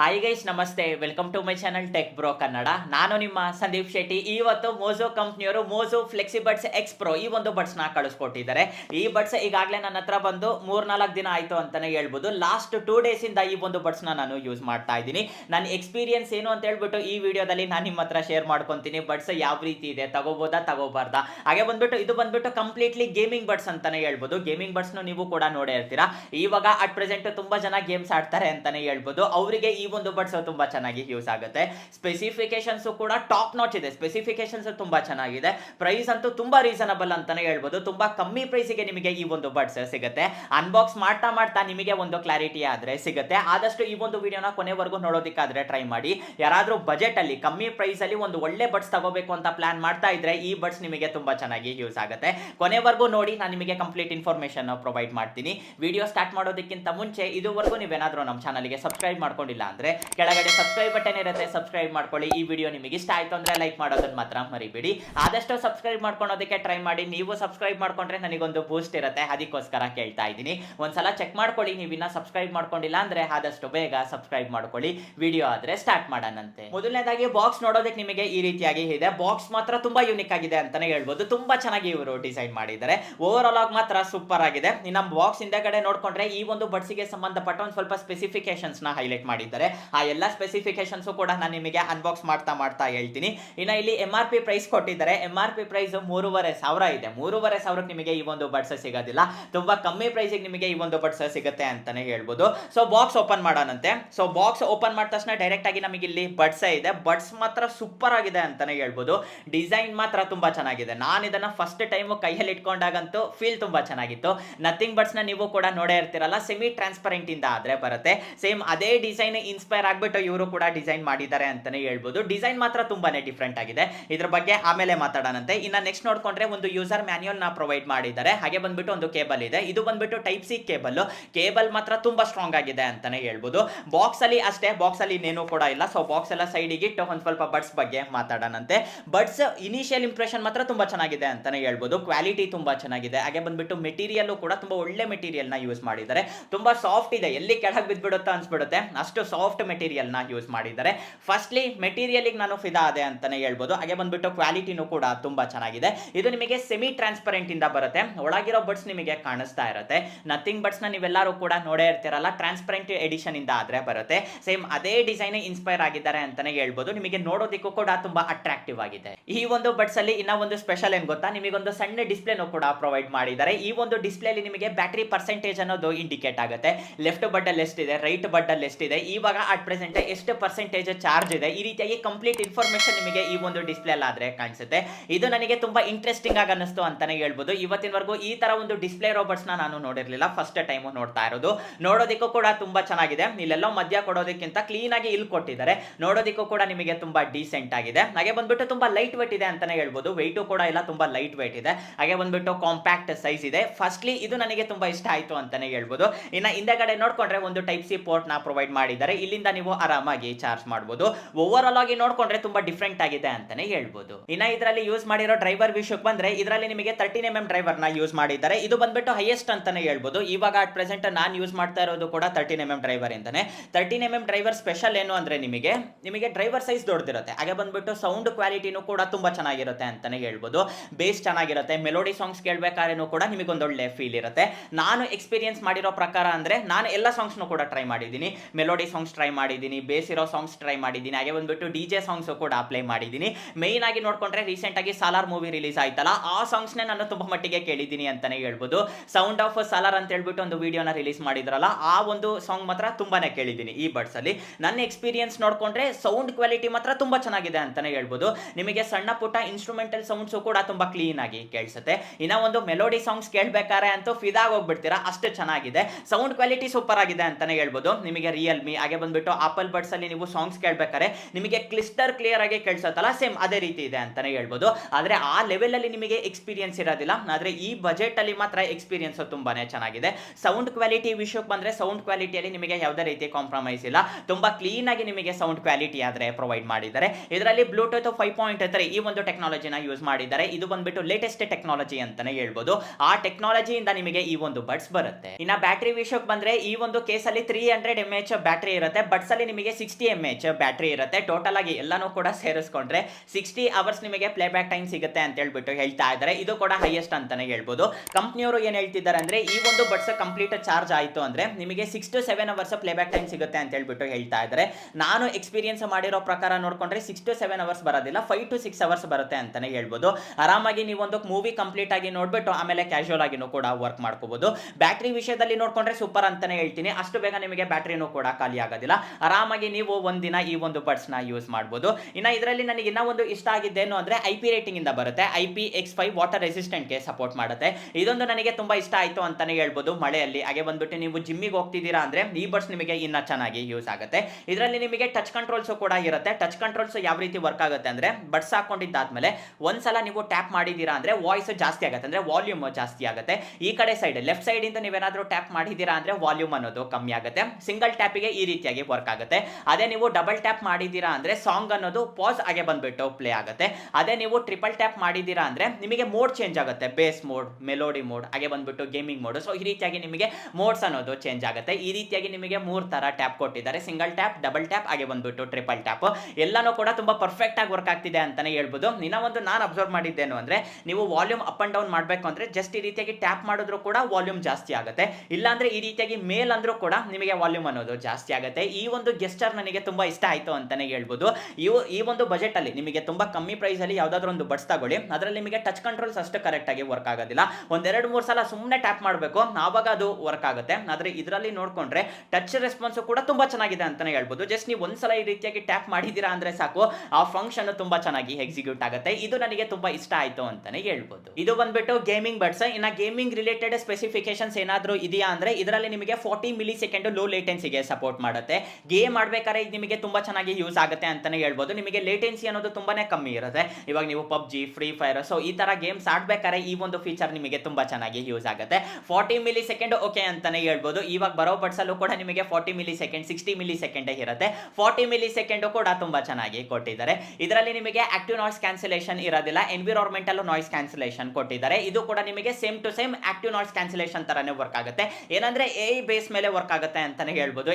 Hi guys ನಮಸ್ತೆ. Welcome to my channel tech bro Kannada ನಾನು ನಿಮ್ಮ ಸಂದೀಪ್ ಶೆಟ್ಟಿ. ಇವತ್ತು Mojo ಕಂಪ್ನಿಯವರು Mojo flexi buds X pro ಈ ಒಂದು ಬಡ್ಸ್ನ ಕಳಿಸ್ಕೊಟ್ಟಿದ್ದಾರೆ. ಈ ಬಡ್ಸ್ ಈಗಾಗಲೇ ನನ್ನ ಹತ್ರ ಬಂದು ಮೂರ್ನಾಲ್ಕು ದಿನ ಆಯಿತು ಅಂತಾನೆ ಹೇಳ್ಬೋದು. ಲಾಸ್ಟ್ ಟೂ ಡೇಸಿಂದ ಈ ಒಂದು ಬಡ್ಸ್ನ ನಾನು ಯೂಸ್ ಮಾಡ್ತಾ ಇದ್ದೀನಿ. ನನ್ನ ಎಕ್ಸ್ಪೀರಿಯನ್ಸ್ ಏನು ಅಂತ ಹೇಳ್ಬಿಟ್ಟು ಈ ವಿಡಿಯೋದಲ್ಲಿ ನಾನು ನಿಮ್ಮ ಹತ್ರ ಶೇರ್ ಮಾಡ್ಕೊತೀನಿ. ಬಡ್ಸ್ ಯಾವ ರೀತಿ ಇದೆ, ತಗೋಬೋದಾ, ತಗೋಬಾರ್ದಾ? ಹಾಗೆ ಬಂದ್ಬಿಟ್ಟು, ಇದು ಬಂದ್ಬಿಟ್ಟು ಕಂಪ್ಲೀಟ್ಲಿ ಗೇಮಿಂಗ್ ಬಡ್ಸ್ ಅಂತಾನೆ ಹೇಳ್ಬೋದು. ಗೇಮಿಂಗ್ ಬಡ್ಸ್ನು ನೀವು ಕೂಡ ನೋಡೇ ಇರ್ತೀರಾ. ಇವಾಗ ಅಟ್ ಪ್ರೆಸೆಂಟ್ ತುಂಬಾ ಜನ ಗೇಮ್ಸ್ ಆಡ್ತಾರೆ ಅಂತಾನೆ ಹೇಳ್ಬೋದು. ಅವರಿಗೆ ಈ ಒಂದು ಬಡ್ಸ್ ತುಂಬಾ ಚೆನ್ನಾಗಿ ಯೂಸ್ ಆಗುತ್ತೆ. ಸ್ಪೆಸಿಫಿಕೇಶನ್ಸ್ ಕೂಡ ಟಾಪ್ ನಾಚ್ ಇದೆ. ಸ್ಪೆಸಿಫಿಕೇಶನ್ಸ್ ತುಂಬಾ ಚೆನ್ನಾಗಿದೆ. ಪ್ರೈಸ್ ಅಂತೂ ತುಂಬಾ ರೀಸನಬಲ್ ಅಂತಾನೆ ಹೇಳ್ಬೋದು. ತುಂಬಾ ಕಮ್ಮಿ ಪ್ರೈಸಿಗೆ ನಿಮಗೆ ಈ ಒಂದು ಬಡ್ಸ್ ಸಿಗುತ್ತೆ. ಅನ್ಬಾಕ್ಸ್ ಮಾಡ್ತಾ ಮಾಡ್ತಾ ನಿಮಗೆ ಒಂದು ಕ್ಲಾರಿಟಿ ಆದ್ರೆ ಸಿಗುತ್ತೆ. ಆದಷ್ಟು ಈ ಒಂದು ವಿಡಿಯೋನ ಕೊನೆವರೆಗೂ ನೋಡೋದಕ್ಕಾದ್ರೆ ಟ್ರೈ ಮಾಡಿ. ಯಾರಾದ್ರೂ ಬಜೆಟ್ ಅಲ್ಲಿ ಕಮ್ಮಿ ಪ್ರೈಸ್ ಅಲ್ಲಿ ಒಂದು ಒಳ್ಳೆ ಬಡ್ಸ್ ತಗೋಬೇಕು ಅಂತ ಪ್ಲಾನ್ ಮಾಡ್ತಾ ಇದ್ರೆ ಈ ಬಡ್ಸ್ ನಿಮಗೆ ತುಂಬಾ ಚೆನ್ನಾಗಿ ಯೂಸ್ ಆಗುತ್ತೆ. ಕೊನೆವರೆಗೂ ನೋಡಿ ನಾನು ನಿಮಗೆ ಕಂಪ್ಲೀಟ್ ಇನ್ಫಾರ್ಮೇಶನ್ ಪ್ರೊವೈಡ್ ಮಾಡ್ತೀನಿ. ವಿಡಿಯೋ ಸ್ಟಾರ್ಟ್ ಮಾಡೋದಕ್ಕಿಂತ ಮುಂಚೆ ಇದುವರೆಗೂ ನೀವೇನಾದ್ರೂ ನಮ್ಮ ಚಾನಲ್ಗೆ ಸಬ್ಸ್ಕ್ರೈಬ್ ಮಾಡ್ಕೊಂಡಿಲ್ಲ ಅಂದ್ರೆ ಕೆಳಗಡೆ ಸಬ್ಸ್ಕ್ರೈಬ್ ಬಟನ್ ಇರುತ್ತೆ ಸಬ್ಸ್ಕ್ರೈಬ್ ಮಾಡ್ಕೊಳ್ಳಿ. ಈ ವಿಡಿಯೋ ನಿಮಗೆ ಇಷ್ಟ ಆಯ್ತು ಅಂದ್ರೆ ಲೈಕ್ ಮಾಡೋದನ್ನ ಮಾತ್ರ ಮರಿಬೇಡಿ. ಆದಷ್ಟು ಸಬ್ಸ್ಕ್ರೈಬ್ ಮಾಡ್ಕೊಳೋದಕ್ಕೆ ಟ್ರೈ ಮಾಡಿ. ನೀವು ಸಬ್ಸ್ಕ್ರೈಬ್ ಮಾಡ್ಕೊಂಡ್ರೆ ನನಗೊಂದು ಬೂಸ್ಟ್ ಇರುತ್ತೆ. ಅದಕ್ಕೋಸ್ಕರ ಕೇಳ್ತಾ ಇದ್ದೀನಿ. ಒಂದ್ಸಲ ಚೆಕ್ ಮಾಡ್ಕೊಳ್ಳಿ. ನೀವು ಇನ್ನ ಸಬ್ಸ್ಕ್ರೈಬ್ ಮಾಡ್ಕೊಂಡಿಲ್ಲ ಅಂದ್ರೆ ಆದಷ್ಟು ಬೇಗ ಸಬ್ಸ್ಕ್ರೈಬ್ ಮಾಡ್ಕೊಳ್ಳಿ. ವಿಡಿಯೋ ಆದ್ರೆ ಸ್ಟಾರ್ಟ್ ಮಾಡೋಣಂತೆ. ಮೊದಲನೇದಾಗಿ ಬಾಕ್ಸ್ ನೋಡೋದಕ್ಕೆ ನಿಮಗೆ ಈ ರೀತಿಯಾಗಿ ಇದೆ. ಬಾಕ್ಸ್ ಮಾತ್ರ ತುಂಬಾ ಯೂನಿಕ್ ಆಗಿದೆ ಅಂತಾನೆ ಹೇಳ್ಬೋದು. ತುಂಬಾ ಚೆನ್ನಾಗಿ ಇವರು ಡಿಸೈನ್ ಮಾಡಿದ್ದಾರೆ. ಓವರ್ ಆಲ್ ಆಗಿ ಮಾತ್ರ ಸೂಪರ್ ಆಗಿದೆ. ನಿಮ್ಮ ಬಾಕ್ಸ್ ಹಿಂದೆಗಡೆ ನೋಡ್ಕೊಂಡ್ರೆ ಈ ಒಂದು ಬಡ್ಸಿಗೆ ಸಂಬಂಧಪಟ್ಟ ಒಂದು ಸ್ವಲ್ಪ ಸ್ಪೆಸಿಫಿಕೇಶನ್ಸ್ನ ಹೈಲೈಟ್ ಮಾಡಿದ್ದಾರೆ. ಆ ಎಲ್ಲ ಸ್ಪೆಸಿಫಿಕೇಶನ್ಸ್ ಕೂಡ ನಾನು ನಿಮಗೆ ಅನ್ಬಾಕ್ಸ್ ಮಾಡ್ತಾ ಮಾಡ್ತಾ ಹೇಳ್ತೀನಿ. ಇನ್ನು ಇಲ್ಲಿ ಎಂ ಆರ್ ಪಿ ಪ್ರೈಸ್ ಕೊಟ್ಟಿದ್ದಾರೆ. ಎಂ ಆರ್ ಪಿ ಪ್ರೈಸ್ ಮೂರುವರೆ ಸಾವಿರ ಇದೆ. ಮೂರುವರೆ ಸಾವಿರಕ್ಕೆ ನಿಮಗೆ ಈ ಒಂದು ಬಡ್ಸ ಸಿಗೋದಿಲ್ಲ. ತುಂಬಾ ಕಮ್ಮಿ ಪ್ರೈಸಿಗೆ ನಿಮಗೆ ಈ ಒಂದು ಬಡ್ಸ ಸಿಗುತ್ತೆ ಅಂತಾನೆ ಹೇಳ್ಬೋದು. ಸೊ ಬಾಕ್ಸ್ ಓಪನ್ ಮಾಡೋಣಂತೆ. ಸೊ ಬಾಕ್ಸ್ ಓಪನ್ ಮಾಡಿದ ತಕ್ಷಣ ಡೈರೆಕ್ಟ್ ಆಗಿ ನಮಗೆ ಇಲ್ಲಿ ಬಡ್ಸ್ ಇದೆ. ಬಡ್ಸ್ ಮಾತ್ರ ಸೂಪರ್ ಆಗಿದೆ ಅಂತಾನೆ ಹೇಳ್ಬೋದು. ಡಿಸೈನ್ ಮಾತ್ರ ತುಂಬಾ ಚೆನ್ನಾಗಿದೆ. ನಾನು ಇದನ್ನ ಫಸ್ಟ್ ಟೈಮ್ ಕೈಯಲ್ಲಿ ಇಟ್ಕೊಂಡಾಗಂತೂ ಫೀಲ್ ತುಂಬಾ ಚೆನ್ನಾಗಿತ್ತು. ನಥಿಂಗ್ ಬಡ್ಸ್ನ ನೀವು ಕೂಡ ನೋಡೇ ಇರ್ತೀರಲ್ಲ. ಸೆಮಿ ಟ್ರಾನ್ಸ್ಪರೆಂಟ್ ಇಂದ ಆದ್ರೆ ಬರುತ್ತೆ. ಸೇಮ್ ಅದೇ ಡಿಸೈನ್ ಇನ್ಸ್ಪೈರ್ ಆಗ್ಬಿಟ್ಟು ಇವರು ಕೂಡ ಡಿಸೈನ್ ಮಾಡಿದ್ದಾರೆ ಅಂತಾನೆ ಹೇಳ್ಬೋದು. ಡಿಸೈನ್ ಮಾತ್ರ ತುಂಬಾನೇ ಡಿಫ್ರೆಂಟ್ ಆಗಿದೆ. ಇದ್ರ ಬಗ್ಗೆ ಆಮೇಲೆ ಮಾತಾಡೋಣಂತೆ. ಇನ್ನ ನೆಕ್ಸ್ಟ್ ನೋಡ್ಕೊಂಡ್ರೆ ಒಂದು ಯೂಸರ್ ಮ್ಯಾನ್ಯಲ್ನ ಪ್ರೊವೈಡ್ ಮಾಡಿದ್ದಾರೆ. ಹಾಗೆ ಬಂದ್ಬಿಟ್ಟು ಒಂದು ಕೇಬಲ್ ಇದೆ. ಇದು ಬಂದ್ಬಿಟ್ಟು ಟೈಪ್ ಸಿ ಕೇಬಲ್ ಕೇಬಲ್ ಮಾತ್ರ ತುಂಬಾ ಸ್ಟ್ರಾಂಗ್ ಆಗಿದೆ ಅಂತಾನೆ ಹೇಳ್ಬೋದು. ಬಾಕ್ಸ್ ಅಲ್ಲಿ ಅಷ್ಟೇ. ಬಾಕ್ಸ್ ಅಲ್ಲಿ ಇನ್ನೇನು ಕೂಡ ಇಲ್ಲ. ಸೊ ಬಾಕ್ಸ್ ಎಲ್ಲ ಸೈಡಿಗೆ ಇಟ್ಟು ಒಂದು ಸ್ವಲ್ಪ ಬಡ್ಸ್ ಬಗ್ಗೆ ಮಾತಾಡೋಣಂತೆ. ಬಡ್ಸ್ ಇನಿಷಿಯಲ್ ಇಂಪ್ರೆಷನ್ ಮಾತ್ರ ತುಂಬಾ ಚೆನ್ನಾಗಿದೆ ಅಂತಾನೆ ಹೇಳ್ಬೋದು. ಕ್ವಾಲಿಟಿ ತುಂಬಾ ಚೆನ್ನಾಗಿದೆ. ಹಾಗೆ ಬಂದ್ಬಿಟ್ಟು ಮೆಟೀರಿಯಲ್ ಕೂಡ ತುಂಬಾ ಒಳ್ಳೆ ಮೆಟೀರಿಯಲ್ನ ಯೂಸ್ ಮಾಡಿದ್ದಾರೆ. ತುಂಬಾ ಸಾಫ್ಟ್ ಇದೆ. ಎಲ್ಲಿ ಕೆಳಗೆ ಬಿದ್ದ್ಬಿಡುತ್ತೆ ಅನ್ಸ್ಬಿಡುತ್ತೆ. ಅಷ್ಟು ಸಾಫ್ಟ್ ಮೆಟೀರಿಯಲ್ ಮೆಟೀರಿಯಲ್ನ ಯೂಸ್ ಮಾಡಿದ್ದಾರೆ. ಫಸ್ಟ್ಲಿ ಮೆಟೀರಿಯಲ್ ನಾನು ಫಿದಾ ಅದೇ ಅಂತಾನೆ ಹೇಳ್ಬೋದು. ಹಾಗೆ ಬಂದ್ಬಿಟ್ಟು ಕ್ವಾಲಿಟಿನೂ ಕೂಡ ತುಂಬಾ ಚೆನ್ನಾಗಿದೆ. ಇದು ನಿಮಗೆ ಸೆಮಿ ಟ್ರಾನ್ಸ್ಪರೆಂಟ್ ಇಂದ ಬರುತ್ತೆ. ಒಳಗಿರೋ ಬಡ್ಸ್ ನಿಮಗೆ ಕಾಣಿಸ್ತಾ ಇರುತ್ತೆ. ನಥಿಂಗ್ ಬಡ್ಸ್ನ ನೀವೆಲ್ಲರೂ ಕೂಡ ನೋಡೇ ಇರ್ತೀರಲ್ಲ. ಟ್ರಾನ್ಸ್ಪರೆಂಟ್ ಎಡಿಷನ್ ಇಂದ ಆದ್ರೆ ಬರುತ್ತೆ. ಸೇಮ್ ಅದೇ ಡಿಸೈನ್ ಇನ್ಸ್ಪೈರ್ ಆಗಿದ್ದಾರೆ ಅಂತಾನೆ ಹೇಳ್ಬೋದು. ನಿಮಗೆ ನೋಡೋದಕ್ಕೂ ಕೂಡ ತುಂಬಾ ಅಟ್ರಾಕ್ಟಿವ್ ಆಗಿದೆ. ಈ ಒಂದು ಬಡ್ಸ್ ಅಲ್ಲಿ ಇನ್ನ ಒಂದು ಸ್ಪೆಷಲ್ ಏನ್ ಗೊತ್ತಾ? ನಿಮಗೊಂದು ಸಣ್ಣ ಡಿಸ್ಪ್ಲೇನು ಕೂಡ ಪ್ರೊವೈಡ್ ಮಾಡಿದ್ದಾರೆ. ಈ ಒಂದು ಡಿಸ್ಪ್ಲೇ ಅಲ್ಲಿ ನಿಮಗೆ ಬ್ಯಾಟ್ರಿ ಪರ್ಸೆಂಟೇಜ್ ಅನ್ನೋದು ಇಂಡಿಕೇಟ್ ಆಗುತ್ತೆ. ಲೆಫ್ಟ್ ಬಡ್ಡಲ್ಲಿ ಎಷ್ಟಿದೆ? ರೈಟ್ ಬಡ್ಡಲ್ಲಿ ಎಷ್ಟಿದೆ? ಇವಾಗ ಅಟ್ ಪ್ರೆಸೆಂಟ್ ಎಷ್ಟು ಪರ್ಸೆಂಟೇಜ್ ಚಾರ್ಜ್ ಇದೆ, ಈ ರೀತಿಯಾಗಿ ಕಂಪ್ಲೀಟ್ ಇನ್ಫಾರ್ಮೇಶನ್ ನಿಮಗೆ ಈ ಒಂದು ಡಿಸ್ಪ್ಲೇ ಆದ್ರೆ ಕಾಣಿಸುತ್ತೆ. ಇದು ನನಗೆ ತುಂಬಾ ಇಂಟ್ರೆಸ್ಟಿಂಗ್ ಆಗಿ ಅನ್ನಿಸ್ತು ಅಂತಾನೆ ಹೇಳ್ಬೋದು. ಇವತ್ತಿನವರೆಗೂ ಈ ತರ ಒಂದು ಡಿಸ್ಪ್ಲೇ ರೋಬರ್ಟ್ಸ್ ನಾನು ನೋಡಿರ್ಲಿಲ್ಲ ಫಸ್ಟ್ ಟೈಮ್ ನೋಡ್ತಾ ಇರೋದು. ನೋಡೋದಕ್ಕೂ ಕೂಡ ತುಂಬಾ ಚೆನ್ನಾಗಿದೆ. ಇಲ್ಲೆಲ್ಲೋ ಮಧ್ಯ ಕೊಡೋದಕ್ಕಿಂತ ಕ್ಲೀನ್ ಆಗಿ ಇಲ್ಲಿ ಕೊಟ್ಟಿದ್ದಾರೆ. ನೋಡೋದಕ್ಕೂ ಕೂಡ ನಿಮಗೆ ತುಂಬಾ ಡೀಸೆಂಟ್ ಆಗಿದೆ. ಹಾಗೆ ಬಂದ್ಬಿಟ್ಟು ತುಂಬಾ ಲೈಟ್ ವೇಟ್ ಇದೆ ಅಂತಾನೆ ಹೇಳ್ಬೋದು. ವೆಯ್ಟು ಕೂಡ ಇಲ್ಲ, ತುಂಬಾ ಲೈಟ್ ವೇಟ್ ಇದೆ. ಹಾಗೆ ಬಂದ್ಬಿಟ್ಟು ಕಾಂಪ್ಯಾಕ್ಟ್ ಸೈಜ್ ಇದೆ. ಫಸ್ಟ್ಲಿ ಇದು ನನಗೆ ತುಂಬಾ ಇಷ್ಟ ಆಯ್ತು ಅಂತಾನೆ ಹೇಳ್ಬೋದು. ಇನ್ನ ಹಿಂದೆಗಡೆ ನೋಡ್ಕೊಂಡ್ರೆ ಒಂದು ಟೈಪ್ ಸಿ ಪೋರ್ಟ್ನ ಪ್ರೊವೈಡ್ ಮಾಡಿದ್ದಾರೆ. ಇಲ್ಲಿಂದ ನೀವು ಆರಾಮಾಗಿ ಚಾರ್ಜ್ ಮಾಡಬಹುದು ಓವರ್ ಆಲ್ ಆಗಿ ನೋಡ್ಕೊಂಡ್ರೆ ತುಂಬಾ ಡಿಫ್ರೆಂಟ್ ಆಗಿದೆ ಅಂತಾನೆ ಹೇಳ್ಬೋದು. ಇನ್ನ ಇದರಲ್ಲಿ ಯೂಸ್ ಮಾಡಿರೋ ಡ್ರೈವರ್ ವಿಷಯಕ್ಕೆ ಬಂದ್ರೆ ಇದರಲ್ಲಿ ನಿಮಗೆ ತರ್ಟೀನ್ ಎಂ ಎಂ ಡ್ರೈವರ್ನ ಯೂಸ್ ಮಾಡಿದ್ದಾರೆ. ಇದು ಬಂದ್ಬಿಟ್ಟು ಹೈಯೆಸ್ಟ್ ಅಂತಾನೆ ಹೇಳ್ಬೋದು. ಇವಾಗ ಅಟ್ ಪ್ರೆಸೆಂಟ್ ನಾನು ಯೂಸ್ ಮಾಡ್ತಾ ಇರೋದು ಕೂಡ ತರ್ಟೀನ್ ಎಂ ಎಂ ಡ್ರೈವರ್ ಅಂತಾನೆ thirteen M M driver special ಏನು ಅಂದ್ರೆ ನಿಮಗೆ ನಿಮಗೆ ಡ್ರೈವರ್ ಸೈಜ್ ದೊಡ್ಡದಿರುತ್ತೆ. ಹಾಗೆ ಬಂದ್ಬಿಟ್ಟು ಸೌಂಡ್ ಕ್ವಾಲಿಟಿನೂ ಕೂಡ ತುಂಬಾ ಚೆನ್ನಾಗಿರುತ್ತೆ ಅಂತಾನೆ ಹೇಳ್ಬೋದು. ಬೇಸ್ ಚೆನ್ನಾಗಿರುತ್ತೆ. ಮೆಲೋಡಿ ಸಾಂಗ್ಸ್ ಕೇಳಬೇಕಾದ್ರೂ ಕೂಡ ನಿಮಗೆ ಒಂದೊಳ್ಳೆ ಫೀಲ್ ಇರುತ್ತೆ. ನಾನು ಎಕ್ಸ್ಪೀರಿಯನ್ಸ್ ಮಾಡಿರೋ ಪ್ರಕಾರ ಅಂದ್ರೆ ನಾನು ಎಲ್ಲ ಸಾಂಗ್ಸ್ನು ಕೂಡ ಟ್ರೈ ಮಾಡಿದ್ದೀನಿ. ಮೆಲೋಡಿ ಸಾಂಗ್ಸ್ ಟ್ರೈ ಮಾಡಿದ್ದೀನಿ, ಬೇಸಿರೋ ಸಾಂಗ್ಸ್ ಟ್ರೈ ಮಾಡಿದ್ದೀನಿ, ಹಾಗೆ ಬಂದ್ಬಿಟ್ಟು ಡಿ ಜೆ ಸಾಂಗ್ಸ್ ಕೂಡ ಅಪ್ಲೈ ಮಾಡಿದ್ದೀನಿ. ಮೇಯ್ನ್ ಆಗಿ ನೋಡ್ಕೊಂಡ್ರೆ ರೀಸೆಂಟ್ ಆಗಿ ಸಾಲಾರ್ ಮೂವಿ ರಿಲೀಸ್ ಆಯ್ತಲ್ಲ, ಆ ಸಾಂಗ್ಸ್ನೇ ನಾನು ತುಂಬಾ ಮಟ್ಟಿಗೆ ಕೇಳಿದ್ದೀನಿ ಅಂತಾನೆ ಹೇಳ್ಬೋದು. ಸೌಂಡ್ ಆಫ್ ಸಾಲಾರ್ ಅಂತ ಹೇಳ್ಬಿಟ್ಟು ಒಂದು ವಿಡಿಯೋನ ರಿಲೀಸ್ ಮಾಡಿದ್ರಲ್ಲ, ಆ ಒಂದು ಸಾಂಗ್ ಮಾತ್ರ ತುಂಬಾನೇ ಕೇಳಿದ್ದೀನಿ ಈ ಬಡ್ಸ್ ಅಲ್ಲಿ. ನನ್ನ ಎಕ್ಸ್ಪೀರಿಯನ್ಸ್ ನೋಡ್ಕೊಂಡ್ರೆ ಸೌಂಡ್ ಕ್ವಾಲಿಟಿ ಮಾತ್ರ ತುಂಬಾ ಚೆನ್ನಾಗಿದೆ ಅಂತಾನೆ ಹೇಳ್ಬೋದು. ನಿಮಗೆ ಸಣ್ಣ ಪುಟ್ಟ ಇನ್ಸ್ಟ್ರೂಮೆಂಟಲ್ ಸೌಂಡ್ಸ್ ಕೂಡ ತುಂಬಾ ಕ್ಲೀನ್ ಆಗಿ ಕೇಳಿಸುತ್ತೆ. ಇನ್ನ ಒಂದು ಮೆಲೋಡಿ ಸಾಂಗ್ಸ್ ಕೇಳಬೇಕಾರೆ ಅಂತೂ ಫಿದಾಗ ಹೋಗ್ಬಿಡ್ತೀರಾ, ಅಷ್ಟು ಚೆನ್ನಾಗಿದೆ. ಸೌಂಡ್ ಕ್ವಾಲಿಟಿ ಸೂಪರ್ ಆಗಿದೆ ಅಂತಾನೆ ಹೇಳ್ಬೋದು. ನಿಮಗೆ ರಿಯಲ್ಮಿ ಹಾಗೆ ಬಂದ್ಬಿಟ್ಟು ಆಪಲ್ ಬಡ್ಸ್ ಅಲ್ಲಿ ನೀವು ಸಾಂಗ್ಸ್ ಕೇಳ್ಬೇಕಾರೆ ನಿಮಗೆ ಕ್ಲಿಸ್ಟರ್ ಕ್ಲಿಯರ್ ಆಗಿ ಕೇಳಿಸುತ್ತಲ್ಲ? ಸೇಮ್ ಅದೇ ರೀತಿ ಇದೆ ಅಂತಾನೆ ಹೇಳ್ಬೋದು. ಆದ್ರೆ ಆ ಲೆವೆಲ್ ಅಲ್ಲಿ ನಿಮಗೆ ಎಕ್ಸ್ಪೀರಿಯನ್ಸ್ ಇರೋದಿಲ್ಲ. ಆದ್ರೆ ಈ ಬಜೆಟ್ ಅಲ್ಲಿ ಮಾತ್ರ ಎಕ್ಸ್ಪೀರಿಯನ್ಸ್ ತುಂಬಾನೇ ಚೆನ್ನಾಗಿದೆ. ಸೌಂಡ್ ಕ್ವಾಲಿಟಿ ವಿಷಯಕ್ಕೆ ಬಂದ್ರೆ ಸೌಂಡ್ ಕ್ವಾಲಿಟಿಯಲ್ಲಿ ನಿಮಗೆ ಯಾವುದೇ ರೀತಿ ಕಾಂಪ್ರಮೈಸ್ ಇಲ್ಲ. ತುಂಬಾ ಕ್ಲೀನ್ ಆಗಿ ನಿಮಗೆ ಸೌಂಡ್ ಕ್ವಾಲಿಟಿ ಆದ್ರೆ ಪ್ರೊವೈಡ್ ಮಾಡಿದ್ದಾರೆ. ಇದರಲ್ಲಿ ಬ್ಲೂಟೂತ್ ಫೈವ್ ಪಾಯಿಂಟ್ ತ್ರೀ ಈ ಒಂದು ಟೆಕ್ನಾಲಜಿನ ಯೂಸ್ ಮಾಡಿದ್ದಾರೆ. ಇದು ಬಂದ್ಬಿಟ್ಟು ಲೇಟೆಸ್ಟ್ ಟೆಕ್ನಾಲಜಿ ಅಂತಾನೆ ಹೇಳ್ಬೋದು. ಆ ಟೆಕ್ನಾಲಜಿಯಿಂದ ನಿಮಗೆ ಈ ಒಂದು ಬಡ್ಸ್ ಬರುತ್ತೆ. ಇನ್ನ ಬ್ಯಾಟ್ರಿ ವಿಷಯಕ್ಕೆ ಬಂದ್ರೆ ಈ ಒಂದು ಕೇಸಲ್ಲಿ three hundred M H battery ಇರುತ್ತೆ. ಬಟ್ಸಲ್ಲಿ ಅಲ್ಲಿ ನಿಮಗೆ ಸಿಕ್ಸ್ಟಿ ಎಂ ಎಚ್ ಬ್ಯಾಟ್ರಿ ಇರುತ್ತೆ. ಟೋಟಲ್ ಆಗಿ ಎಲ್ಲಾನು ಕೂಡ ಸೇರಿಸ್ಕೊಂಡ್ರೆ ಸಿಕ್ಸ್ಟಿ ಅವರ್ಸ್ ನಿಮಗೆ ಪ್ಲೇ ಬ್ಯಾಕ್ ಟೈಮ್ ಸಿಗುತ್ತೆ ಅಂತ ಹೇಳ್ಬಿಟ್ಟು ಹೇಳ್ತಾ ಇದ್ದಾರೆ. ಇದು ಕೂಡ ಹೈಯೆಸ್ಟ್ ಅಂತಾನೆ ಹೇಳ್ಬೋದು. ಕಂಪ್ನಿಯವರು ಏನು ಹೇಳ್ತಿದ್ದಾರೆ ಅಂದ್ರೆ, ಈ ಒಂದು ಬಟ್ಸ್ ಕಂಪ್ಲೀಟ್ ಚಾರ್ಜ್ ಆಯಿತು ಅಂದ್ರೆ ನಿಮಗೆ six to seven hours play back time ಸಿಗುತ್ತೆ ಅಂತ ಹೇಳ್ಬಿಟ್ಟು ಹೇಳ್ತಾ ಇದ್ದಾರೆ. ನಾನು ಎಕ್ಸ್ಪೀರಿಯನ್ಸ್ ಮಾಡಿರೋ ಪ್ರಕಾರ ನೋಡ್ಕೊಂಡ್ರೆ ಸಿಕ್ಸ್ ಟು ಸೆವೆನ್ ಅವರ್ಸ್ ಬರೋದಿಲ್ಲ. ಫೈವ್ ಟು ಸಿಕ್ಸ್ ಅವರ್ಸ್ ಬರುತ್ತೆ ಅಂತಾನೆ ಹೇಳ್ಬೋದು. ಆರಾಮಾಗಿ ನೀವು ಒಂದು ಮೂವಿ ಕಂಪ್ಲೀಟ್ ಆಗಿ ನೋಡ್ಬಿಟ್ಟು ಆಮೇಲೆ ಕ್ಯಾಶುವಲ್ ಆಗಿನೂ ಕೂಡ ವರ್ಕ್ ಮಾಡ್ಕೋಬಹುದು ಬ್ಯಾಟ್ರಿ ವಿಷಯದಲ್ಲಿ ನೋಡ್ಕೊಂಡ್ರೆ ಸೂಪರ್ ಅಂತಾನೆ ಹೇಳ್ತೀನಿ. ಅಷ್ಟು ಬೇಗ ನಿಮಗೆ ಬ್ಯಾಟ್ರಿನೂ ಕೂಡ ಖಾಲಿ ಆಗೋದಿಲ್ಲ ಆರಾಮಾಗಿ ನೀವು ಒಂದಿನ ಈ ಒಂದು ಬಡ್ಸ್ನ ಯೂಸ್ ಮಾಡ್ಬೋದು. ಇನ್ನ ಇದರಲ್ಲಿ ನನಗೆ ಇನ್ನೂ ಒಂದು ಇಷ್ಟ ಆಗಿದ್ದೇನು ಅಂದ್ರೆ ಐ ರೇಟಿಂಗ್ ಇಂದ ಬರುತ್ತೆ. I P X five water ರೆಸಿಸ್ಟೆಂಟ್ಗೆ support ಮಾಡುತ್ತೆ. ಇದೊಂದು ನನಗೆ ತುಂಬಾ ಇಷ್ಟ ಆಯ್ತು ಅಂತಾನೆ ಹೇಳ್ಬೋದು ಮಳೆಯಲ್ಲಿ. ಹಾಗೆ ಬಂದ್ಬಿಟ್ಟು ನೀವು ಜಿಮ್ಮಿಗೆ ಹೋಗ್ತಿದ್ದೀರಾ ಅಂದ್ರೆ ಈ ಬಡ್ಸ್ ನಿಮಗೆ ಇನ್ನ ಚೆನ್ನಾಗಿ ಯೂಸ್ ಆಗುತ್ತೆ. ಇದರಲ್ಲಿ ನಿಮಗೆ ಟಚ್ ಕಂಟ್ರೋಲ್ಸ್ ಕೂಡ ಇರುತ್ತೆ. ಟಚ್ ಕಂಟ್ರೋಲ್ಸ್ ಯಾವ ರೀತಿ ವರ್ಕ್ ಆಗುತ್ತೆ ಅಂದ್ರೆ ಬಡ್ಸ್ ಹಾಕೊಂಡಿದ್ದಾದ್ಮೇಲೆ ಒಂದ್ಸಲ ನೀವು ಟ್ಯಾಪ್ ಮಾಡಿದೀರಾ ಅಂದ್ರೆ ವಾಯ್ಸ್ ಜಾಸ್ತಿ ಆಗುತ್ತೆ. ಅಂದ್ರೆ ವಾಲ್ಯೂಮ್ ಜಾಸ್ತಿ ಆಗುತ್ತೆ. ಈ ಕಡೆ ಸೈಡ್ ಲೆಫ್ಟ್ ಸೈಡ್ ಇಂದ ನೀವೇನಾದ್ರೂ ಟ್ಯಾಪ್ ಮಾಡಿದೀರಾ ಅಂದ್ರೆ ವಾಲ್ಯೂಮ್ ಅನ್ನೋದು ಕಮ್ಮಿ ಆಗುತ್ತೆ. ಸಿಂಗಲ್ ಟ್ಯಾಪಿಗೆ ಈ ರೀತಿಯಾಗಿ ವರ್ಕ್ ಆಗುತ್ತೆ. ಅದೇ ನೀವು ಡಬಲ್ ಟ್ಯಾಪ್ ಮಾಡಿದ್ದೀರಾ ಅಂದರೆ ಸಾಂಗ್ ಅನ್ನೋದು ಪಾಸ್ ಆಗೇ ಬಂದ್ಬಿಟ್ಟು ಪ್ಲೇ ಆಗುತ್ತೆ. ಅದೇ ನೀವು ಟ್ರಿಪಲ್ ಟ್ಯಾಪ್ ಮಾಡಿದ್ದೀರಾ ಅಂದರೆ ನಿಮಗೆ ಮೋಡ್ ಚೇಂಜ್ ಆಗುತ್ತೆ. ಬೇಸ್ ಮೋಡ್ ಮೆಲೋಡಿ ಮೋಡ್ ಹಾಗೆ ಬಂದ್ಬಿಟ್ಟು ಗೇಮಿಂಗ್ ಮೋಡ್ ಸೊ ಈ ರೀತಿಯಾಗಿ ನಿಮಗೆ ಮೋಡ್ಸ್ ಅನ್ನೋದು ಚೇಂಜ್ ಆಗುತ್ತೆ. ಈ ರೀತಿಯಾಗಿ ನಿಮಗೆ ಮೂರು ಥರ ಟ್ಯಾಪ್ ಕೊಟ್ಟಿದ್ದಾರೆ. ಸಿಂಗಲ್ ಟ್ಯಾಪ್ ಡಬಲ್ ಟ್ಯಾಪ್ ಹಾಗೆ ಬಂದ್ಬಿಟ್ಟು ಟ್ರಿಪಲ್ ಟ್ಯಾಪ್ ಎಲ್ಲನೂ ಕೂಡ ತುಂಬ ಪರ್ಫೆಕ್ಟ್ ಆಗಿ ವರ್ಕ್ ಆಗ್ತಿದೆ ಅಂತಲೇ ಹೇಳ್ಬೋದು. ಇನ್ನ ಒಂದು ನಾನು ಅಬ್ಸರ್ವ್ ಮಾಡಿದ್ದೇನು ಅಂದರೆ ನೀವು ವಾಲ್ಯೂಮ್ ಅಪ್ ಆ್ಯಂಡ್ ಡೌನ್ ಮಾಡಬೇಕು ಅಂದರೆ ಜಸ್ಟ್ ಈ ರೀತಿಯಾಗಿ ಟ್ಯಾಪ್ ಮಾಡಿದ್ರು ಕೂಡ ವಾಲ್ಯೂಮ್ ಜಾಸ್ತಿ ಆಗುತ್ತೆ. ಇಲ್ಲಾಂದರೆ ಈ ರೀತಿಯಾಗಿ ಮೇಲ್ ಅಂದರೂ ಕೂಡ ನಿಮಗೆ ವಾಲ್ಯೂಮ್ ಅನ್ನೋದು ಜಾಸ್ತಿ ಆಗುತ್ತೆ. ಈ ಒಂದು ಗೆಸ್ಟರ್ ನನಗೆ ತುಂಬಾ ಇಷ್ಟ ಆಯ್ತು ಅಂತಾನೆ ಹೇಳ್ಬೋದು. ಇವು, ಈ ಒಂದು ಬಜೆಟ್ ಅಲ್ಲಿ ನಿಮಗೆ ತುಂಬಾ ಕಮ್ಮಿ ಪ್ರೈಸ್ ಅಲ್ಲಿ ಯಾವ್ದಾದ್ರು ಒಂದು ಬಡ್ಸ್ ತಗೊಳ್ಳಿ. ಅದರಲ್ಲಿ ನಿಮಗೆ ಟಚ್ ಕಂಟ್ರೋಲ್ಸ್ ಅಷ್ಟು ಕರೆಕ್ಟಾಗಿ ವರ್ಕ್ ಆಗೋದಿಲ್ಲ. ಒಂದೆರಡು ಮೂರು ಸಲ ಸುಮ್ಮನೆ ಟ್ಯಾಪ್ ಮಾಡಬೇಕು. ಆವಾಗ ಅದು ವರ್ಕ್ ಆಗುತ್ತೆ. ಆದರೆ ಇದರಲ್ಲಿ ನೋಡ್ಕೊಂಡ್ರೆ ಟಚ್ ರೆಸ್ಪಾನ್ಸು ಕೂಡ ತುಂಬಾ ಚೆನ್ನಾಗಿದೆ ಅಂತಾನೆ ಹೇಳ್ಬೋದು. ಜಸ್ಟ್ ನೀವು ಒಂದ್ಸಲ ಈ ರೀತಿಯಾಗಿ ಟ್ಯಾಪ್ ಮಾಡಿದೀರಾ ಅಂದ್ರೆ ಸಾಕು. ಆ ಫಂಕ್ಷನ್ ತುಂಬಾ ಚೆನ್ನಾಗಿ ಎಕ್ಸಿಕ್ಯೂಟ್ ಆಗುತ್ತೆ. ಇದು ನನಗೆ ತುಂಬಾ ಇಷ್ಟ ಆಯ್ತು ಅಂತಾನೆ ಹೇಳ್ಬೋದು. ಇದು ಬಂದ್ಬಿಟ್ಟು ಗೇಮಿಂಗ್ ಬಡ್ಸ್ ಇನ್ನ ಗೇಮಿಂಗ್ ರಿಲೇಟೆಡ್ ಸ್ಪೆಸಿಫಿಕೇಶನ್ಸ್ ಏನಾದರೂ ಇದೆಯಾ ಅಂದ್ರೆ ಇದರಲ್ಲಿ ನಿಮಗೆ ಫೋರ್ಟಿ ಮಿಲಿ ಸೆಕೆಂಡ್ ಲೋ ಲೇಟೆನ್ಸಿಗೆ ಸಪೋರ್ಟ್ ಮಾಡುತ್ತೆ ಗೇಮ್ ಆಡ್ಬೇಕಾದ್ರೆ ಇದು ನಿಮಗೆ ತುಂಬಾ ಚೆನ್ನಾಗಿ ಯೂಸ್ ಆಗುತ್ತೆ ಅಂತಾನೆ ಹೇಳ್ಬೋದು. ನಿಮಗೆ ಲೇಟೆನ್ಸಿ ಅನ್ನೋದು ತುಂಬಾನೇ ಕಮ್ಮಿ ಇರುತ್ತೆ. ಇವಾಗ ನೀವು ಪಬ್ಜಿ ಫ್ರೀ ಫೈರ್ ಸೊ ಈ ತರ ಗೇಮ್ಸ್ ಆಡ್ಬೇಕಾದ್ರೆ ಈ ಒಂದು ಫೀಚರ್ ನಿಮಗೆ ತುಂಬಾ ಚೆನ್ನಾಗಿ ಯೂಸ್ ಆಗುತ್ತೆ. ಫಾರ್ಟಿ ಮಿಲಿ ಸೆಕೆಂಡ್ ಓಕೆ ಅಂತಾನೆ ಹೇಳ್ಬೋದು. ಇವಾಗ ಬರೋ ಬಟ್ಸಲ್ಲೂ ಕೂಡ ನಿಮಗೆ forty millisecond sixty millisecond ಇರುತ್ತೆ. ಫಾರ್ಟಿ ಮಿಲಿ ಸೆಕೆಂಡ್ ಕೂಡ ತುಂಬಾ ಚೆನ್ನಾಗಿ ಕೊಟ್ಟಿದ್ದಾರೆ. ಇದರಲ್ಲಿ ನಿಮಗೆ ಆಕ್ಟಿವ್ ನಾಯ್ಸ್ ಕ್ಯಾನ್ಸಲೇಷನ್ ಇರೋದಿಲ್ಲ. ಎನ್ವಿರಾನ್ಮೆಂಟಲ್ಲೂ ನಾಯ್ಸ್ ಕ್ಯಾನ್ಸಲೇಷನ್ ಕೊಟ್ಟಿದ್ದಾರೆ. ಇದು ಕೂಡ ನಿಮಗೆ same to same active noise cancellation ತರನೇ ವರ್ಕ್ ಆಗುತ್ತೆ. ಏನಂದ್ರೆ ಎ ಬೇಸ್ ಮೇಲೆ ವರ್ಕ್ ಆಗುತ್ತೆ ಅಂತಾನೆ ಹೇಳ್ಬೋದು.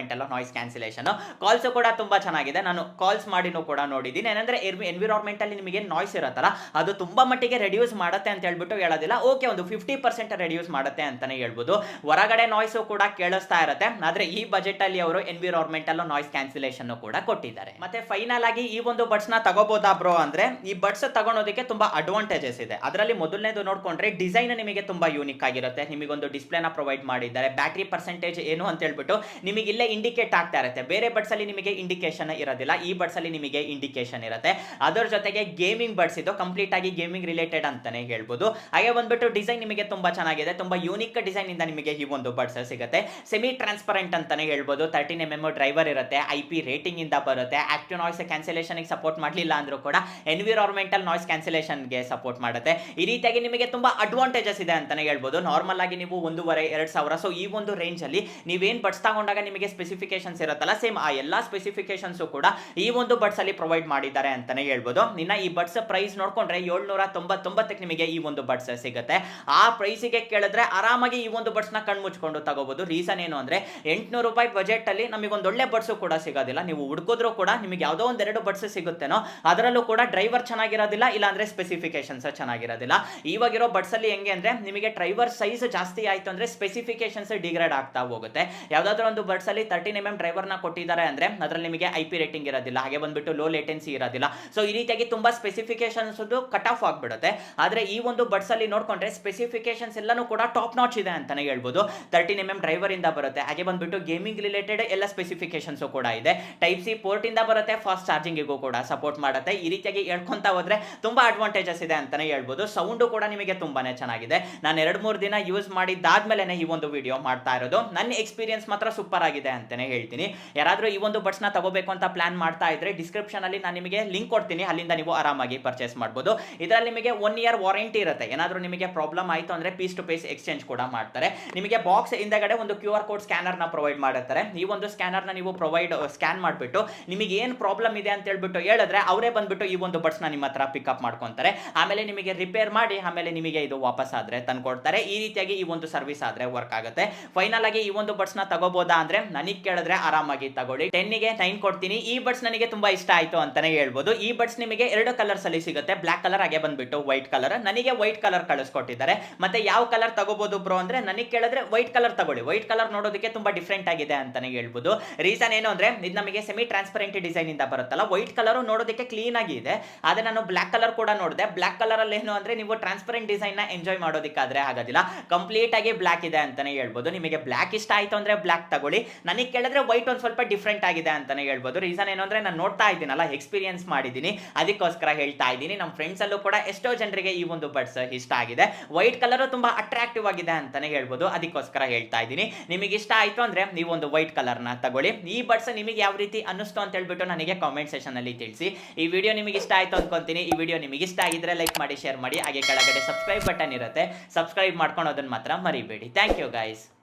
ಎನ್ವಿರಾನ್ಮೆಂಟಲ್ ನಾಯ್ಸ್ ಕ್ಯಾನ್ಸಲೇಷನ್ ಕಾಲ್ಸ್ ಕೂಡ ತುಂಬಾ ಚೆನ್ನಾಗಿದೆ. ನಾನು ಕಾಲ್ಸ್ ಮಾಡಿನೂ ಕೂಡ ನೋಡಿದ್ದೀನಿ. ಏನಂದ್ರೆ ಎನ್ವಿರಾನ್ಮೆಂಟ್ ಅಲ್ಲಿ ನಿಮಗೆ ನಾಯ್ಸ್ ಇರುತ್ತಲ್ಲ, ಅದು ತುಂಬಾ ಮಟ್ಟಿಗೆ ರೆಡ್ಯೂಸ್ ಮಾಡುತ್ತೆ ಅಂತ ಹೇಳ್ಬಿಟ್ಟು ಹೇಳೋದಿಲ್ಲ. ಓಕೆ ಒಂದು ಫಿಫ್ಟಿ ಪರ್ಸೆಂಟ್ ರೆಡ್ಯೂಸ್ ಮಾಡುತ್ತೆ ಅಂತಾನೆ ಹೇಳ್ಬೋದು. ಹೊರಗಡೆ ನಾಯ್ಸ್ ಕೂಡ ಕೇಳಿಸ್ತಾ ಇರುತ್ತೆ. ಆದ್ರೆ ಈ ಬಜೆಟ್ ಅಲ್ಲಿ ಅವರು ಎನ್ವಿರಾನ್ಮೆಂಟಲ್ ನಾಯ್ಸ್ ಕ್ಯಾನ್ಸಲೇಷನ್ ಕೂಡ ಕೊಟ್ಟಿದ್ದಾರೆ. ಮತ್ತೆ ಫೈನಲ್ ಆಗಿ ಈ ಒಂದು ಬಡ್ಸ್ನ ತಗೋಬೋದಾ ಬ್ರೋ ಅಂದ್ರೆ, ಈ ಬಡ್ಸ್ ತಗೊಳೋದಕ್ಕೆ ತುಂಬಾ ಅಡ್ವಾಂಟೇಜಸ್ ಇದೆ. ಅದರಲ್ಲಿ ಮೊದಲನೇದು ನೋಡ್ಕೊಂಡ್ರೆ ಡಿಸೈನ್ ನಿಮಗೆ ತುಂಬಾ ಯೂನಿಕ್ ಆಗಿರುತ್ತೆ. ನಿಮಗೊಂದು ಡಿಸ್ಪ್ಲೇನ ಪ್ರೊವೈಡ್ ಮಾಡಿದ್ದಾರೆ. ಬ್ಯಾಟ್ರಿ ಪರ್ಸೆಂಟೇಜ್ ಏನು ಅಂತ ಹೇಳ್ಬಿಟ್ಟು ನಿಮಗೆ ಇಲ್ಲೇ ಇಂಡಿಕೇಟ್ ಆಗ್ತಾ ಇರುತ್ತೆ. ಬೇರೆ ಬಡ್ಸ್ ಅಲ್ಲಿ ನಿಮಗೆ ಇಂಡಿಕೇಶನ್ ಇರೋದಿಲ್ಲ. ಈ ಬಡ್ಸ್ ಅಲ್ಲಿ ನಿಮಗೆ ಇಂಡಿಕೇಶನ್ ಇರುತ್ತೆ. ಅದರ ಜೊತೆಗೆ ಗೇಮಿಂಗ್ ಬಡ್ಸ್ ಇದು ಕಂಪ್ಲೀಟ್ ಆಗಿ ಗೇಮಿಂಗ್ ರಿಲೇಟೆಡ್ ಅಂತಾನೆ ಹೇಳ್ಬೋದು. ಹಾಗೆ ಬಂದ್ಬಿಟ್ಟು ಡಿಸೈನ್ ನಿಮಗೆ ತುಂಬಾ ಚೆನ್ನಾಗಿದೆ. ತುಂಬಾ ಯೂನಿಕ್ ಡಿಸೈನ್ ಇಂದ ನಿಮಗೆ ಈ ಒಂದು ಬಡ್ಸ್ ಸಿಗುತ್ತೆ. ಸೆಮಿ ಟ್ರಾನ್ಸ್ಪರೆಂಟ್ ಅಂತಾನೆ ಹೇಳ್ಬೋದು. ತರ್ಟಿನ್ ಎಂ ಎಂ ಡ್ರೈವರ್ ಇರುತ್ತೆ. ಐ ಪಿ ರೇಟಿಂಗ್ ಇಂದ ಬರುತ್ತೆ. ಆಕ್ಟಿವ್ ನಾಯ್ಸ್ ಕ್ಯಾನ್ಸಲೇಷನ್ ಸಪೋರ್ಟ್ ಮಾಡಲಿಲ್ಲ ಅಂದ್ರೂ ಕೂಡ ಎನ್ವಿರಾನ್ಮೆಂಟಲ್ ನಾಯ್ಸ್ ಕ್ಯಾನ್ಸಲೇಷನ್ಗೆ ಸಪೋರ್ಟ್ ಮಾಡುತ್ತೆ. ಈ ರೀತಿಯಾಗಿ ನಿಮಗೆ ತುಂಬಾ ಅಡ್ವಾಂಟೇಜಸ್ ಇದೆ ಅಂತಾನೆ ಹೇಳ್ಬೋದು. ನಾರ್ಮಲ್ ಆಗಿ ನೀವು ಒಂದೂವರೆ, ಎರಡು ಸಾವಿರ ಸೊ ಈ ಒಂದು ರೇಂಜ್ ಅಲ್ಲಿ ನೀವೇನು ಬಡ್ಸ್ ತಗೊಂಡಾಗ ನಿಮಗೆ ಸ್ಪೆಸಿಫಿಕೇಶನ್ಸ್ ಇರುತ್ತಲ್ಲ ಸೇಮ್ ಆ ಎಲ್ಲ ಸ್ಪೆಸಿಫಿಕೇಶನ್ಸು ಕೂಡ ಈ ಒಂದು ಬಡ್ಸಲ್ಲಿ ಪ್ರೊವೈಡ್ ಮಾಡಿದ್ದಾರೆ ಅಂತಾನೆ ಹೇಳ್ಬೋದು. ಇನ್ನು ಈ ಬಡ್ಸ್ ಪ್ರೈಸ್ ನೋಡಿಕೊಂಡ್ರೆ ಏಳ್ನೂರ ತೊಂಬತ್ತೊಂಬತ್ತಕ್ಕೆ ನಿಮಗೆ ಈ ಒಂದು ಬಡ್ಸ್ ಸಿಗುತ್ತೆ. ಆ ಪ್ರೈಸಿಗೆ ಕೇಳಿದ್ರೆ ಆರಾಮಾಗಿ ಈ ಒಂದು ಬಡ್ಸ್ನ ಕಣ್ ಮುಚ್ಕೊಂಡು ತಗೋಬಹುದು ರೀಸನ್ ಏನು ಅಂದ್ರೆ ಎಂಟ್ನೂರು ರೂಪಾಯಿ ಬಜೆಟ್ ಅಲ್ಲಿ ನಮಗೆ ಒಂದು ಒಳ್ಳೆ ಬಡ್ಸ್ ಕೂಡ ಸಿಗೋದಿಲ್ಲ. ನೀವು ಹುಡುಕಿದ್ರು ಕೂಡ ನಿಮಗೆ ಯಾವುದೋ ಎರಡು ಬಡ್ಸ್ ಸಿಗುತ್ತೇನೋ ಅದರಲ್ಲೂ ಕೂಡ ಡ್ರೈವರ್ ಚೆನ್ನಾಗಿರೋದಿಲ್ಲ ಇಲ್ಲ ಅಂದ್ರೆ ಸ್ಪೆಸಿಫಿಕೇಶನ್ಸ್ ಚೆನ್ನಾಗಿರೋದಿಲ್ಲ ಇವಾಗಿರೋ ಬಡ್ಸಲ್ಲಿ ಹೆಂಗೆ ಅಂದ್ರೆ ನಿಮಗೆ ಡ್ರೈವರ್ ಸೈಜ್ ಜಾಸ್ತಿ ಆಯ್ತು ಅಂದ್ರೆ ಸ್ಪೆಸಿಫಿಕೇಶನ್ಸ್ ಡಿಗ್ರೇಡ್ ಆಗ್ತಾ ಹೋಗುತ್ತೆ. ಯಾವುದಾದ್ರೂ ಒಂದು ಬಡ್ಸ್ ಅಲ್ಲಿ ತರ್ಟಿನ್ ಎಂ ಎಂ ಡ್ರೈವರ್ನ ಕೊಟ್ಟಿದ್ದಾರೆ ಅಂದ್ರೆ ಅದರಲ್ಲಿ ನಿಮಗೆ ಐ ಪಿ ರೇಟಿಂಗ್ ಇರೋದಿಲ್ಲ. ಹಾಗೆ ಬಂದ್ಬಿಟ್ಟು ಲೋ ಲೇಟೆನ್ಸಿ ಇರೋದಿಲ್ಲ. ಸೊ ಈ ರೀತಿಯಾಗಿ ತುಂಬಾ ಸ್ಪೆಸಿಫಿಕೇಶನ್ಸ್ ಕಟ್ ಆಫ್ ಆಗಿಬಿಡುತ್ತೆ. ಆದ್ರೆ ಈ ಒಂದು ಬಡ್ಸಲ್ಲಿ ನೋಡ್ಕೊಂಡ್ರೆ ಸ್ಪೆಸಿಫಿಕೇಶನ್ಸ್ ಎಲ್ಲಾನು ಕೂಡ ಟಾಪ್ ನಾಚ್ ಇದೆ ಅಂತಾನೆ ಹೇಳ್ಬೋದು. ತರ್ಟಿನ್ ಎಂ ಎಂ ಡ್ರೈವರ್ ಇಂದ ಬರುತ್ತೆ. ಹಾಗೆ ಬಂದ್ಬಿಟ್ಟು ಗೇಮಿಂಗ್ ರಿಲೇಟೆಡ್ ಎಲ್ಲ ಸ್ಪೆಸಿಫಿಕೇಶನ್ಸ್ ಕೂಡ ಇದೆ. ಟೈಪ್ ಸಿ ಪೋರ್ಟ್ ಇಂದ ಬರುತ್ತೆ ಫಾಸ್ಟ್ ಚಾರ್ಜಿಂಗಿಗೂ ಕೂಡ ಸಪೋರ್ಟ್ ಮಾಡುತ್ತೆ. ಈ ರೀತಿಯಾಗಿ ಹೇಳ್ಕೊಂತ ಹೋದ್ರೆ ತುಂಬಾ ಅಡ್ವಾಂಟೇಜಸ್ ಇದೆ ಅಂತಾನೆ ಹೇಳ್ಬೋದು. ಸೌಂಡು ಕೂಡ ನಿಮಗೆ ತುಂಬಾನೇ ಚೆನ್ನಾಗಿದೆ. ನಾನು ಎರಡು ಮೂರು ದಿನ ಯೂಸ್ ಮಾಡಿದ್ದಾದ್ಮೇಲೆ ಈ ಒಂದು ವಿಡಿಯೋ ಮಾಡ್ತಾ ಇರೋದು. ನನ್ನ ಎಕ್ಸ್ಪೀರಿಯನ್ಸ್ ಮಾತ್ರ ಸೂಪರ್ ಆಗಿದೆ ಅಂತಾನೆ ಹೇಳ್ತೀನಿ. ಯಾರಾದರೂ ಈ ಒಂದು ಬಡ್ಸ್ನ ತಗೋಬೇಕು ಅಂತ ಪ್ಲಾನ್ ಮಾಡ್ತಾ ಇದ್ರೆ ಡಿಸ್ಕ್ರಿಪ್ಷನ್ ಅಲ್ಲಿ ನಾನು ನಿಮಗೆ ಲಿಂಕ್ ಕೊಡ್ತೀನಿ. ಅಲ್ಲಿಂದ ನೀವು ಆರಾಮಾಗಿ ಪರ್ಚೇಸ್ ಮಾಡ್ಬೋದು. ಇದರಲ್ಲಿ ನಿಮಗೆ ಒನ್ ಇಯರ್ ವಾರಂಟಿ ಇರುತ್ತೆ. ಏನಾದರೂ ನಿಮಗೆ ಪ್ರಾಬ್ಲಮ್ ಆಯಿತು ಅಂದ್ರೆ ಪೀಸ್ ಟು ಪೀಸ್ ಎಕ್ಸ್ಚೇಂಜ್ ಕೂಡ ಮಾಡ್ತಾರೆ. ನಿಮಗೆ ಬಾಕ್ಸ್ ಹಿಂದೆಗಡೆ ಒಂದು ಕ್ಯೂ ಆರ್ ಕೋಡ್ ಸ್ಕ್ಯಾನರ್ನ ಪ್ರೊವೈಡ್ ಮಾಡುತ್ತಾರೆ ಈ ಒಂದು ಸ್ಕ್ಯಾನರ್ನ ನೀವು ಪ್ರೊವೈಡ್ ಸ್ಕ್ಯಾನ್ ಮಾಡಿಬಿಟ್ಟು ನಿಮಗೆ ಏನು ಪ್ರಾಬ್ಲಮ್ ಇದೆ ಅಂತ ಹೇಳ್ಬಿಟ್ಟು ಹೇಳಿದ್ರೆ ಅವರೇ ಬಂದ್ಬಿಟ್ಟು ಈ ಒಂದು ಬಡ್ಸ್ನ ನಿಮ್ಮ ಹತ್ರ ಪಿಕಪ್ ಮಾಡ್ಕೊತಾರೆ. ಆಮೇಲೆ ನಿಮಗೆ ರಿಪೇರ್ ಮಾಡಿ, ಆಮೇಲೆ ನಿಮಗೆ ಇದು ವಾಪಸ್ ಆದ್ರೆ ತಂದ್ಕೊಡ್ತಾರೆ. ಈ ರೀತಿಯಾಗಿ ಈ ಒಂದು ಸರ್ವಿಸ್ ಆದರೆ ವರ್ಕ್ ಆಗುತ್ತೆ. ಫೈನಲ್ ಆಗಿ ಈ ಒಂದು ಬಡ್ಸ್ನ ತಗೋಬೋದಾ ಅಂದ್ರೆ ನನ್ನ ನನಗೆ ಕೇಳಿದ್ರೆ ಆರಾಮಾಗಿ ತಗೊಳ್ಳಿ. ಟೆನ್ನಿಗೆ ನೈನ್ ಕೊಡ್ತೀನಿ. ಈ ಬಡ್ಸ್ ನನಗೆ ತುಂಬಾ ಇಷ್ಟ ಆಯ್ತು ಅಂತಾನೆ ಹೇಳ್ಬೋದು. ಈ ಬಡ್ಸ್ ನಿಮಗೆ ಎರಡು ಕಲರ್ಸ್ ಅಲ್ಲಿ ಸಿಗುತ್ತೆ. ಬ್ಲಾಕ್ ಕಲರ್ ಹಾಗೆ ಬಂದ್ಬಿಟ್ಟು ವೈಟ್ ಕಲರ್ ನನಗೆ ವೈಟ್ ಕಲರ್ ಕಳಿಸ್ಕೊಟ್ಟಿದ್ದಾರೆ. ಮತ್ತೆ ಯಾವ ಕಲರ್ ತಗೋಬಹುದು ಬ್ರೋ ಅಂದ್ರೆ ನನಗೆ ಕೇಳಿದ್ರೆ ವೈಟ್ ಕಲರ್ ತಗೊಳ್ಳಿ. ವೈಟ್ ಕಲರ್ ನೋಡೋದಕ್ಕೆ ತುಂಬಾ ಡಿಫ್ರೆಂಟ್ ಆಗಿದೆ ಅಂತಾನೆ ಹೇಳ್ಬೋದು. ರೀಸನ್ ಏನು ಅಂದ್ರೆ ಇದು ನಮಗೆ ಸೆಮಿ ಟ್ರಾನ್ಸ್ಪರೆಂಟ್ ಡಿಸೈನ್ ಇಂದ ಬರುತ್ತಲ್ಲ. ವೈಟ್ ಕಲರ್ ನೋಡೋದಕ್ಕೆ ಕ್ಲೀನ್ ಆಗಿ ಇದೆ. ಆದ್ರೆ ನಾನು ಬ್ಲಾಕ್ ಕಲರ್ ಕೂಡ ನೋಡಿದೆ. ಬ್ಲಾಕ್ ಕಲರ್ ಅಲ್ಲಿ ಏನು ಅಂದ್ರೆ ನೀವು ಟ್ರಾನ್ಸ್ಪರೆಂಟ್ ಡಿಸೈನ್ನ ಎಂಜಾಯ್ ಮಾಡೋದಕ್ಕಾದ್ರೆ ಆಗೋದಿಲ್ಲ. ಕಂಪ್ಲೀಟ್ ಆಗಿ ಬ್ಲಾಕ್ ಇದೆ ಅಂತಾನೆ ಹೇಳ್ಬೋದು. ನಿಮಗೆ ಬ್ಲಾಕ್ ಇಷ್ಟ ಆಯ್ತು ಅಂದ್ರೆ ಬ್ಲಾಕ್ ತಗೊಳ್ಳಿ. ನನಗೆ ಕೇಳಿದ್ರೆ ವೈಟ್ ಒಂದು ಸ್ವಲ್ಪ ಡಿಫ್ರೆಂಟ್ ಆಗಿದೆ ಅಂತಾನೆ ಹೇಳ್ಬೋದು. ರೀಸನ್ ಏನು ಅಂದ್ರೆ ನಾನು ನೋಡ್ತಾ ಇದ್ದೀನಲ್ಲ ಎಕ್ಸ್ಪೀರಿಯನ್ಸ್ ಮಾಡಿದ್ದೀನಿ. ಅದಕ್ಕೋಸ್ಕರ ಹೇಳ್ತಾ ಇದ್ದೀನಿ. ನಮ್ಮ ಫ್ರೆಂಡ್ಸಲ್ಲೂ ಕೂಡ ಎಷ್ಟೋ ಜನರಿಗೆ ಈ ಒಂದು ಬಡ್ಸ್ ಇಷ್ಟ ಆಗಿದೆ. ವೈಟ್ ಕಲರ್ ತುಂಬಾ ಅಟ್ರಾಕ್ಟಿವ್ ಆಗಿದೆ ಅಂತಾನೆ ಹೇಳ್ಬೋದು. ಅದಕ್ಕೋಸ್ಕರ ಹೇಳ್ತಾ ಇದ್ದೀನಿ. ನಿಮಗೆ ಇಷ್ಟ ಆಯ್ತು ಅಂದ್ರೆ ನೀವು ಒಂದು ವೈಟ್ ಕಲರ್ನ ತಗೊಳ್ಳಿ. ಈ ಬಡ್ಸ್ ನಿಮಗೆ ಯಾವ ರೀತಿ ಅನ್ನಿಸ್ತು ಅಂತ ಹೇಳ್ಬಿಟ್ಟು ನನಗೆ ಕಾಮೆಂಟ್ ಸೆಷನ್ ಅಲ್ಲಿ ತಿಳಿಸಿ. ಈ ವಿಡಿಯೋ ನಿಮಗೆ ಇಷ್ಟ ಆಯ್ತು ಅನ್ಕೊಂತೀನಿ. ಈ ವಿಡಿಯೋ ನಿಮಗೆ ಇಷ್ಟ ಆಗಿದ್ರೆ ಲೈಕ್ ಮಾಡಿ ಶೇರ್ ಮಾಡಿ. ಹಾಗೆ ಕೆಳಗಡೆ ಸಬ್ಸ್ಕ್ರೈಬ್ ಬಟನ್ ಇರುತ್ತೆ. ಸಬ್ಸ್ಕ್ರೈಬ್ ಮಾಡ್ಕೊಳೋದನ್ನ ಮಾತ್ರ ಮರಿಬೇಡಿ. Thank you guys